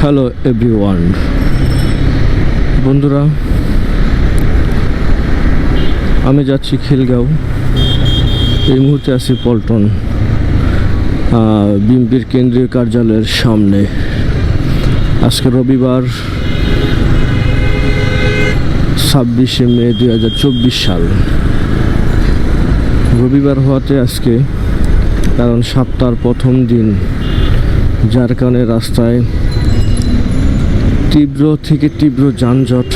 Hello everyone বন্ধুরা, আমি যাচ্ছি খিলগাঁও। এই মুহূর্তে আছি পল্টন বিএনপির কেন্দ্রীয় কার্যালয়ের সামনে। আজকে রবিবার ছাব্বিশে মে দুই হাজার চব্বিশ সাল। রবিবার হওয়াতে আজকে কারণ সপ্তাহের প্রথম দিন যার কারণে রাস্তায় তীব্র থেকে তীব্র যানজট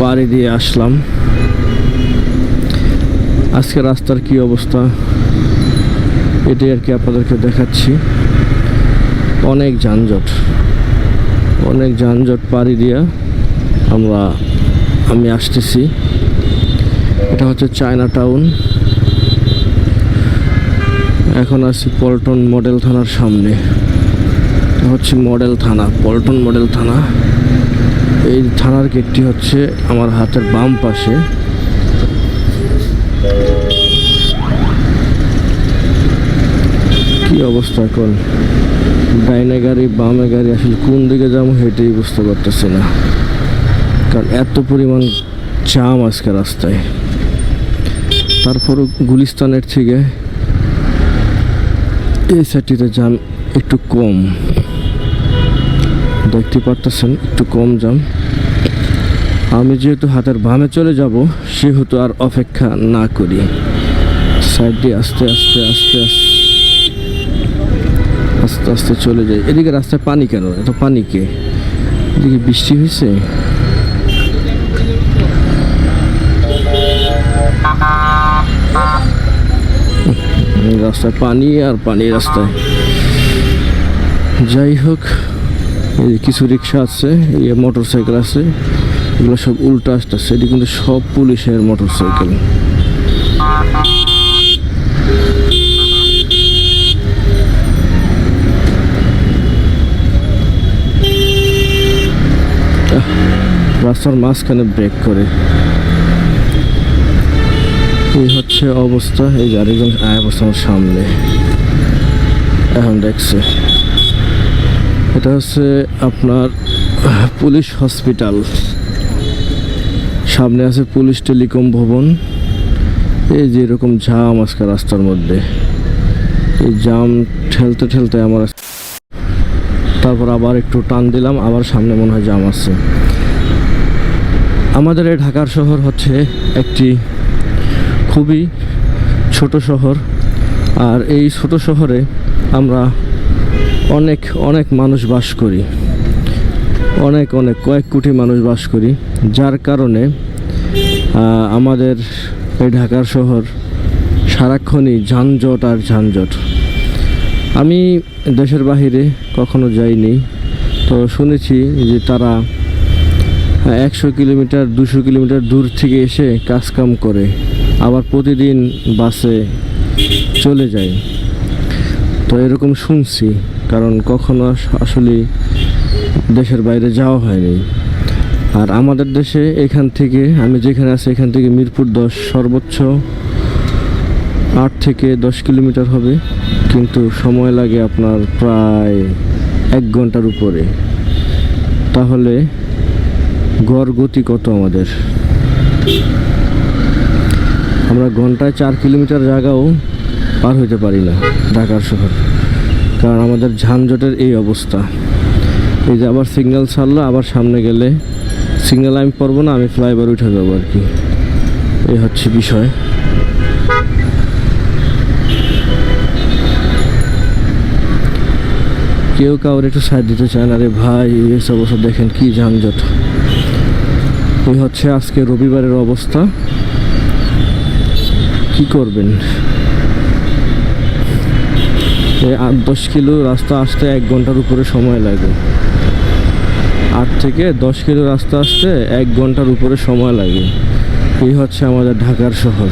পাড়ি দিয়ে আসলাম। আজকে রাস্তার কি অবস্থা, এটাই আর কি আপনাদেরকে দেখাচ্ছি। অনেক যানজট অনেক যানজট পাড়ি দিয়া আমরা, আমি আসতেছি। এটা হচ্ছে চায়না টাউন। এখন আছি পল্টন মডেল থানার সামনে। হচ্ছে মডেল থানা, পল্টন মডেল থানা। এই থানার গেটটি হচ্ছে আমার হাতের বাম পাশে। কি অবস্থা এখন ডাইনে গাড়ি, বামে গাড়ি, আসলে কোন দিকে যাব হেঁটেই বুঝতে পারতেছি না। কারণ এত পরিমাণ জাম আজকে রাস্তায়। তারপরও গুলিস্তানের থেকে এই সাইডটিতে জাম একটু কম। দেখতে পারতেছেন, একটু কম জাম আমি যেহেতু হাতের বামে চলে যাব, সেহেতু আর অপেক্ষা না করি। সাইড দিয়ে আস্তে আস্তে আস্তে আস্তে আস্তে আস্তে চলে যাই। এদিকে রাস্তায় পানি কেন? এত পানি কে? এদিকে বৃষ্টি হয়েছে? রাস্তায়, পানি আর পানি রাস্তায়। যাই হোক কিছু রিক্সা আছে, এই মোটর সাইকেল আছে, এগুলো সব উল্টা আসতেছে। এটি কিন্তু সব পুলিশের মোটর সাইকেল রাস্তার মাঝখানে ব্রেক করে। এই হচ্ছে অবস্থা, এই গাড়িগুলো আয় অবস্থা আমার সামনে। এখন দেখছে। এটা হচ্ছে আপনার পুলিশ হসপিটাল। সামনে আছে পুলিশ টেলিকম ভবন। এই যে এরকম জাম আজকে রাস্তার মধ্যে। এই জাম ঠেলতে ঠেলতে আমার তারপর আবার একটু টান দিলাম, আবার সামনে মনে হয় জাম আছে আমাদের এই ঢাকার শহর হচ্ছে একটি খুবই ছোট শহর। আর এই ছোট শহরে আমরা অনেক অনেক মানুষ বাস করি। অনেক অনেক, কয়েক কোটি মানুষ বাস করি। যার কারণে আমাদের এই ঢাকার শহর সারাক্ষণই যানজট আর যানজট। আমি দেশের বাহিরে কখনো যাইনি, তো শুনেছি যে তারা একশো কিলোমিটার, দুশো কিলোমিটার দূর থেকে এসে কাজকাম করে। আবার প্রতিদিন বাসে চলে যায় তো এরকম শুনছি, কারণ কখনো আস- আসলে দেশের বাইরে যাওয়া হয়নি। আর আমাদের দেশে এখান থেকে, আমি যেখানে আছি এখান থেকে মিরপুর দশ সর্বোচ্চ, আট থেকে দশ কিলোমিটার হবে। কিন্তু সময় লাগে আপনার প্রায় এক ঘণ্টার উপরে। তাহলে গড় গতি কত আমাদের? আমরা ঘন্টায় চার কিলোমিটার জায়গাও পার হইতে পারি না ঢাকার শহর। কারণ আমাদের যানজটের এই অবস্থা। এই যে আবার সিগন্যাল ছাড়লো, আবার সামনে গেলে সিগন্যাল আমি পড়ব না, আমি ফ্লাইওভার উঠে যাব আর কি। এই হচ্ছে বিষয়। কেউ কাউর একটু সাইড দিতে চায় না রে ভাই, এই অবস্থা দেখেন কি যানজট। এই হচ্ছে আজকে রবিবারের অবস্থা। কি করবেন? আট, দশ কিলো রাস্তা আসতে এক ঘণ্টার উপরে সময় লাগে। আট থেকে দশ কিলো রাস্তা আসতে এক ঘণ্টার উপরে সময় লাগে। এই হচ্ছে আমাদের ঢাকার শহর।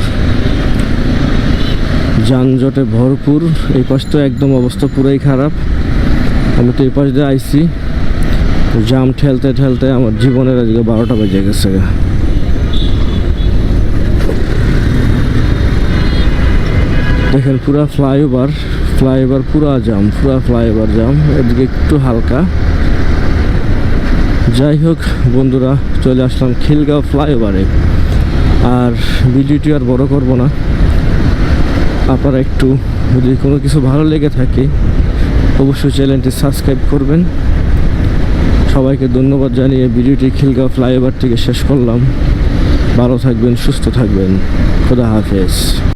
যানজটে ভরপুর, এই পাশ তো একদম অবস্থা পুরাই খারাপ। আমি তো এই পাশ দিয়ে আইছি। জাম ঠেলতে ঠেলতে আমার জীবনের আজকে বারোটা বেজে গেছে। দেখেন, পুরা ফ্লাইওভার ফ্লাইওভার পুরা জাম, পুরা ফ্লাইওভার জাম, এদিকে একটু হালকা। যাই হোক বন্ধুরা, চলে আসলাম খিলগাঁও ফ্লাইওভারে। আর ভিডিওটি আর বড় করব না। আপনারা একটু যদি কোনো কিছু ভালো লেগে থাকে, অবশ্যই চ্যানেলটি সাবস্ক্রাইব করবেন। সবাইকে ধন্যবাদ জানিয়ে ভিডিওটি খিলগাঁও ফ্লাইওভার থেকে শেষ করলাম। ভালো থাকবেন, সুস্থ থাকবেন। খোদা হাফেজ।